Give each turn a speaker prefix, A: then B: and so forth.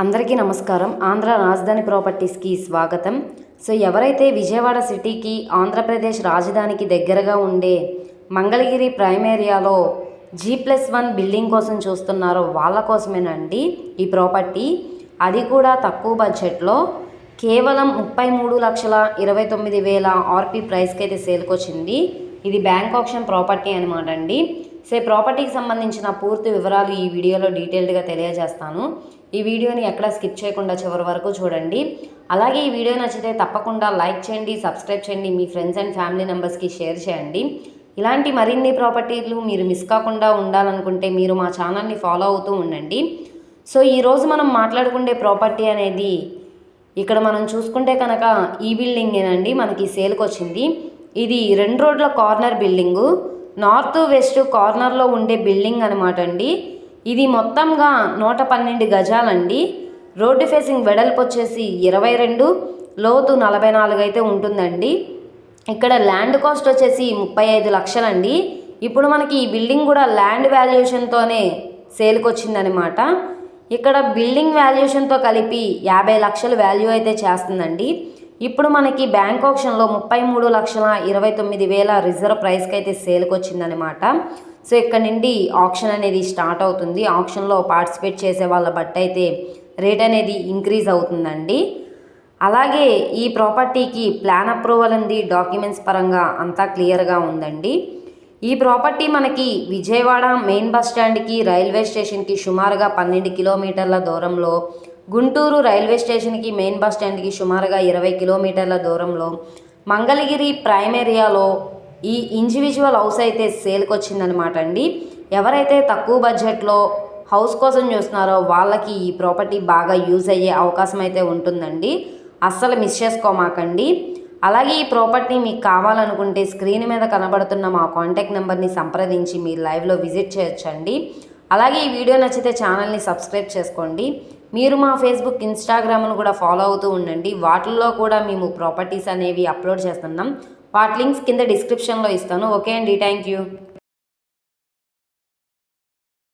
A: అందరికీ నమస్కారం. ఆంధ్ర రాజధాని ప్రాపర్టీస్కి స్వాగతం. సో ఎవరైతే విజయవాడ సిటీకి ఆంధ్రప్రదేశ్ రాజధానికి దగ్గరగా ఉండే మంగళగిరి ప్రైమ్ ఏరియాలో జీ ప్లస్ వన్ బిల్డింగ్ కోసం చూస్తున్నారో వాళ్ళ కోసమేనండి ఈ ప్రాపర్టీ. అది కూడా తక్కువ బడ్జెట్లో కేవలం ముప్పై మూడు లక్షల ఇరవై తొమ్మిది వేల ఆర్పీ ప్రైస్కి అయితే సేల్కొచ్చింది. ఇది బ్యాంక్ ఆప్షన్ ప్రాపర్టీ అనమాట అండి సే ప్రాపర్టీకి సంబంధించిన పూర్తి వివరాలు ఈ వీడియోలో డీటెయిల్డ్గా తెలియజేస్తాను. ఈ వీడియోని ఎక్కడ స్కిప్ చేయకుండా చివరి వరకు చూడండి. అలాగే ఈ వీడియో నచ్చితే తప్పకుండా లైక్ చేయండి సబ్స్క్రైబ్ చేయండి మీ ఫ్రెండ్స్ అండ్ ఫ్యామిలీ మెంబర్స్కి షేర్ చేయండి. ఇలాంటి మరిన్ని ప్రాపర్టీలు మీరు మిస్ కాకుండా ఉండాలనుకుంటే మీరు మా ఛానల్ని ఫాలో అవుతూ ఉండండి. సో ఈరోజు మనం మాట్లాడుకుండే ప్రాపర్టీ అనేది ఇక్కడ మనం చూసుకుంటే కనుక ఈ బిల్డింగేనండి. మనకి సేల్కి వచ్చింది ఇది రెండు రోడ్ల కార్నర్ బిల్డింగు. నార్త్ వెస్ట్ కార్నర్లో ఉండే బిల్డింగ్ అనమాట అండి. ఇది మొత్తంగా నూట పన్నెండు గజాలండి. రోడ్డు ఫేసింగ్ వెడల్పు వచ్చేసి ఇరవై రెండు లోతు నలభై నాలుగు అయితే ఉంటుందండి. ఇక్కడ ల్యాండ్ కాస్ట్ వచ్చేసి ముప్పై ఐదు లక్షలండి. ఇప్పుడు మనకి ఈ బిల్డింగ్ కూడా ల్యాండ్ వాల్యుయేషన్తోనే సేల్కి వచ్చిందనమాట ఇక్కడ బిల్డింగ్ వాల్యుయేషన్తో కలిపి యాభై లక్షల వాల్యూ అయితే చేస్తుందండి. ఇప్పుడు మనకి బ్యాంక్ ఆప్షన్లో ముప్పై మూడు లక్షల ఇరవై తొమ్మిది వేల రిజర్వ్ ప్రైస్కి అయితే సేల్కి వచ్చిందనమాట సో ఇక్కడ నుండి ఆప్షన్ అనేది స్టార్ట్ అవుతుంది. ఆప్షన్లో పార్టిసిపేట్ చేసే వాళ్ళ బట్టి అయితే రేట్ అనేది ఇంక్రీజ్ అవుతుందండి. అలాగే ఈ ప్రాపర్టీకి ప్లాన్ అప్రూవల్ ఉంది డాక్యుమెంట్స్ పరంగా అంతా క్లియర్గా ఉందండి. ఈ ప్రాపర్టీ మనకి విజయవాడ మెయిన్ బస్ స్టాండ్కి రైల్వే స్టేషన్కి సుమారుగా పన్నెండు కిలోమీటర్ల దూరంలో గుంటూరు రైల్వే స్టేషన్కి మెయిన్ బస్ స్టాండ్కి సుమారుగా ఇరవై కిలోమీటర్ల దూరంలో మంగళగిరి ప్రైమ్ ఏరియాలో ఈ ఇండివిజువల్ హౌస్ అయితే సేల్కి వచ్చిందనమాట అండి. ఎవరైతే తక్కువ బడ్జెట్లో హౌస్ కోసం చూస్తున్నారో వాళ్ళకి ఈ ప్రాపర్టీ బాగా యూజ్ అయ్యే అవకాశం అయితే ఉంటుందండి. అస్సలు మిస్ చేసుకోమాకండి. అలాగే ఈ ప్రాపర్టీ మీకు కావాలనుకుంటే స్క్రీన్ మీద కనబడుతున్న మా కాంటాక్ట్ నెంబర్ని సంప్రదించి మీరు లైవ్లో విజిట్ చేయొచ్చండి. అలాగే ఈ వీడియో నచ్చితే ఛానల్ని సబ్స్క్రైబ్ చేసుకోండి. మీరు మా ఫేస్బుక్ ఇన్స్టాగ్రామ్ను కూడా ఫాలో అవుతూ ఉండండి. వాటిల్లో కూడా మేము ప్రాపర్టీస్ అనేవి అప్లోడ్ చేస్తున్నాం. వాటి లింక్స్ కింద డిస్క్రిప్షన్లో ఇస్తాను. ఓకే అండి థ్యాంక్ యూ